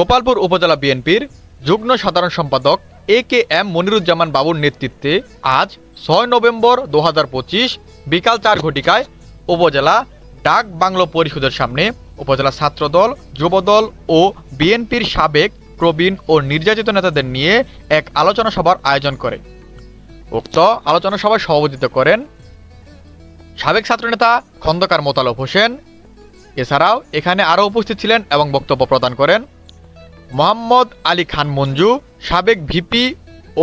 গোপালপুর উপজেলা বিএনপির যুগ্ম সাধারণ সম্পাদক এ কে এম মনিরুজ্জামান বাবুর নেতৃত্বে আজ ছয় নভেম্বর দু পঁচিশ বিকাল চার ঘটিকায় উপজেলা ডাক বাংলো পরিষদের সামনে উপজেলা ছাত্রদল, যুবদল ও বিএনপির সাবেক প্রবীণ ও নির্যাতিত নেতাদের নিয়ে এক আলোচনা সভার আয়োজন করে। উক্ত আলোচনা সভায় সভাপতিত্ব করেন সাবেক ছাত্রনেতা খন্দকার মোতালব হোসেন। এছাড়াও এখানে আরও উপস্থিত ছিলেন এবং বক্তব্য প্রদান করেন মোহাম্মদ আলী খান মঞ্জু, সাবেক ভিপি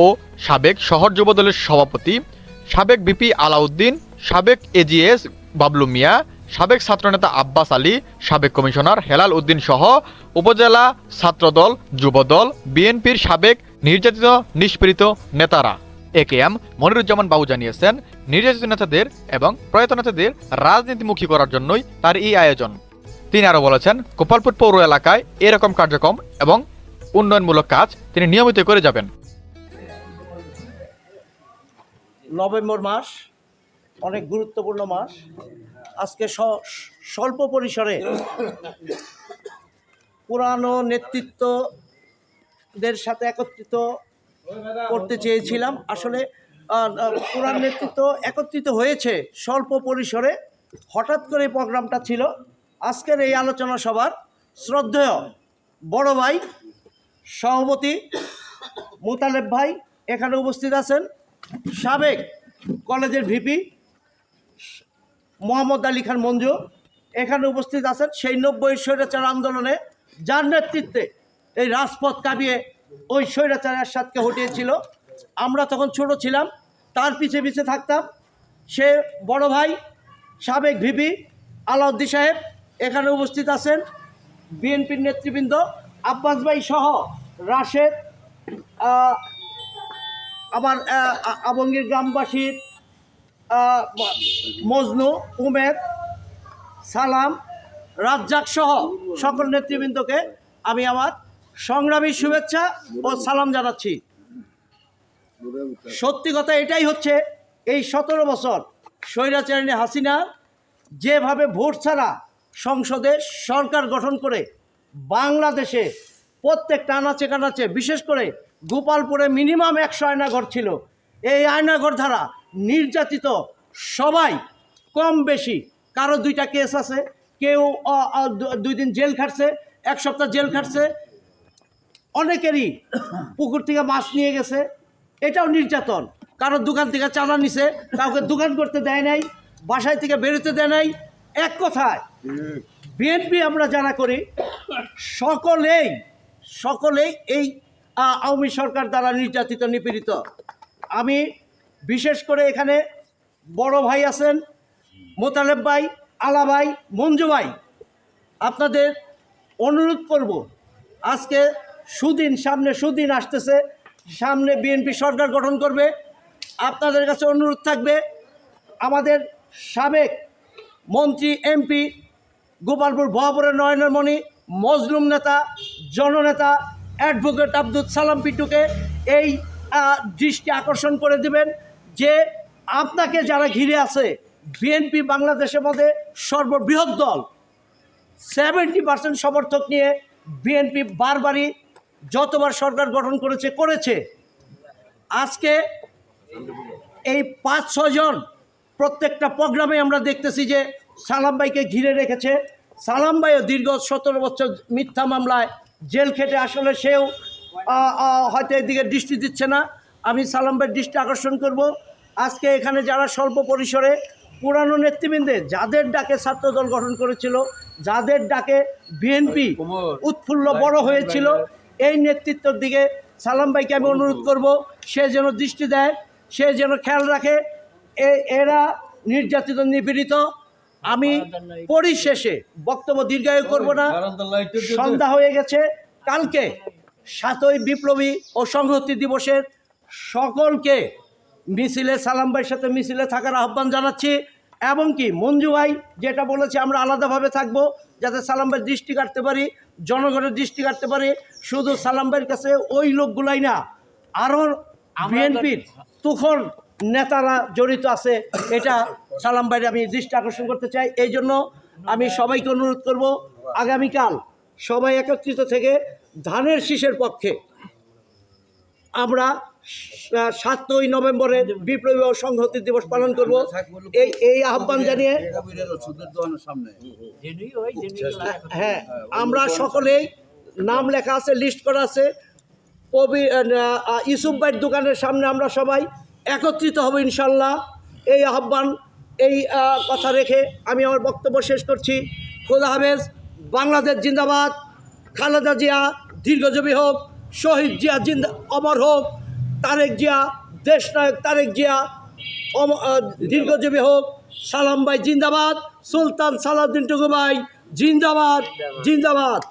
ও সাবেক শহর যুবদলের সভাপতি, সাবেক ভিপি আলাউদ্দিন, সাবেক এজিএস বাবলু মিয়া, সাবেক ছাত্রনেতা আব্বাস আলী, সাবেক কমিশনার হেলাল উদ্দিন সহ উপজেলা ছাত্রদল, যুবদল, বিএনপির সাবেক নির্যাতিত, নিষ্পীড়িত নেতারা। এ কে এম মনিরুজ্জামান বাবু জানিয়েছেন, নির্যাতিত নেতাদের এবং প্রয়াত নেতাদের রাজনীতিমুখী করার জন্যই তার এই আয়োজন। তিনি আরও বলেছেন, গোপালপুর পৌর এলাকায় এরকম কার্যক্রম এবং উন্নয়নমূলক কাজ তিনি নিয়মিত করে যাবেন। নভেম্বর মাস অনেক গুরুত্বপূর্ণ মাস। আজকে স্বল্প পরিসরে পুরানো নেতৃত্বদের সাথে একত্রিত করতে চেয়েছিলাম। আসলে পুরান নেতৃত্ব একত্রিত হয়েছে স্বল্প পরিসরে। হঠাৎ করে প্রোগ্রামটা ছিল। আজকের এই আলোচনা সভার শ্রদ্ধেয় বড় ভাই, সভাপতি মোতালেব ভাই এখানে উপস্থিত আছেন। সাবেক কলেজের ভিপি মোহাম্মদ আলী খান মঞ্জু এখানে উপস্থিত আছেন। সেই নব্বই স্বৈরাচার আন্দোলনে যার নেতৃত্বে এই রাজপথ কাঁপিয়ে ওই স্বৈরাচারের সাথে হটিয়েছিল। আমরা তখন ছোট ছিলাম, তার পিছে পিছে থাকতাম। সে বড় ভাই, সাবেক ভিপি আলাউদ্দি সাহেব এখানে উপস্থিত আছেন বিএনপির নেতৃবৃন্দ আব্বাস ভাই সহ রাশেদ আমার আবঙ্গীর গ্রামবাসীর মজনু, উমেদ, সালাম, রাজ্জাক সহ সকল নেতৃবৃন্দকে আমি আমার সংগ্রামী শুভেচ্ছা ও সালাম জানাচ্ছি। সত্যি কথা এটাই হচ্ছে এই সতেরো বছর স্বৈরাচারিণী হাসিনা যেভাবে ভোট ছাড়া সংসদে সরকার গঠন করে বাংলাদেশে প্রত্যেকটা আনাচে কানাচে, বিশেষ করে গোপালপুরে মিনিমাম একশো আয়নাঘর ছিল। এই আয়নাঘর ধারা নির্যাতিত সবাই, কম বেশি, কারও দুইটা কেস আছে, কেউ দুই দিন জেল খাটছে, এক সপ্তাহ জেল খাটছে। অনেকেরই পুকুর থেকে মাছ নিয়ে গেছে, এটাও নির্যাতন। কারোর দোকান থেকে চাঁদা নিছে, কাউকে দোকান করতে দেয় নাই, বাসায় থেকে বেরোতে দেয় নাই এক কথায় বিএনপি আমরা যারা করি, সকলেই সকলেই এই আওয়ামী সরকার দ্বারা নির্যাতিত, নিপীড়িত। আমি বিশেষ করে এখানে বড় ভাই আছেন, মোতালেব ভাই, আলা ভাই, মঞ্জু ভাই। আপনাদের অনুরোধ করব, আজকে সুদিন, সামনে সুদিন আসতেছে, সামনে বিএনপি সরকার গঠন করবে। আপনাদের কাছে অনুরোধ থাকবে, আমাদের সাবেক মন্ত্রী, এমপি, গোপালপুর নয়নের মণি মজলুম নেতা, জননেতা, অ্যাডভোকেট আব্দুল সালাম পিটুকে এই দৃষ্টি আকর্ষণ করে দিবেন যে আপনাকে যারা ঘিরে আছে বিএনপি বাংলাদেশের মধ্যে সর্ববৃহৎ দল সেভেন্টি পার্সেন্ট সমর্থক নিয়ে বিএনপি বারবারই যতবার সরকার গঠন করেছে করেছে। আজকে এই পাঁচ ছজন প্রত্যেকটা প্রোগ্রামে আমরা দেখতেছি যে সালাম ভাইকে ঘিরে রেখেছে। সালাম ভাইও দীর্ঘ সতেরো বছর মিথ্যা মামলায় জেল খেটে আসলে সেও হয়তো এদিকে দৃষ্টি দিচ্ছে না। আমি সালাম ভাইয়ের দৃষ্টি আকর্ষণ করব। আজকে এখানে যারা স্বল্প পরিসরে পুরানো নেতৃবৃন্দে যাদের ডাকে ছাত্রদল গঠন করেছিল যাদের ডাকে বিএনপি উৎফুল্ল বড় হয়েছিল এই নেতৃত্বের দিকে সালাম ভাইকে আমি অনুরোধ করব সে যেন দৃষ্টি দেয় সে যেন খেয়াল রাখে এরা নির্যাতিত নিপীড়িত। আমি পরিশেষে বক্তব্য দীর্ঘায়ু করব না। সন্ধ্যা হয়ে গেছে। কালকে সাতই বিপ্লবী ও সংহতি দিবসের সকলকে মিছিলে সালাম ভাইয়ের সাথে মিছিলে থাকার আহ্বান জানাচ্ছি। এবং কি মঞ্জু ভাই যেটা বলেছে আমরা আলাদাভাবে থাকব যাতে সালাম ভাইয়ের দৃষ্টি কাটতে পারি জনগণের দৃষ্টি কাটতে পারি। শুধু সালাম ভাইয়ের কাছে ওই লোকগুলাই না আরও বিএনপির তুখন নেতারা জড়িত আছে এটা সালাম ভাইয়ের আমি দৃষ্টি আকর্ষণ করতে চাই। এই জন্য আমি সবাইকে অনুরোধ করব আগামীকাল সবাই একত্রিত থেকে ধানের শীষের পক্ষে আমরা সাতই নভেম্বরের বিপ্লবী ও সংহতি দিবস পালন করব। এই এই আহ্বান জানিয়ে হ্যাঁ আমরা সকলেই নাম লেখা আছে লিস্ট করা আছে। কবি আহ, ইউসুফ ভাইয়ের দোকানের সামনে আমরা সবাই একত্রিত হব ইনশাল্লাহ। এই আহ্বান, এই কথা রেখে আমি আমার বক্তব্য শেষ করছি। খোদা হাফেজ, বাংলাদেশ জিন্দাবাদ। খালেদা জিয়া দীর্ঘজীবী হোক, শহীদ জিয়া জিন্দা, অমর হোক, তারেক জিয়া, দেশনায়ক তারেক জিয়া দীর্ঘজীবী হোক, সালাম ভাই জিন্দাবাদ, সুলতান সালাউদ্দিন টুকু ভাই জিন্দাবাদ জিন্দাবাদ।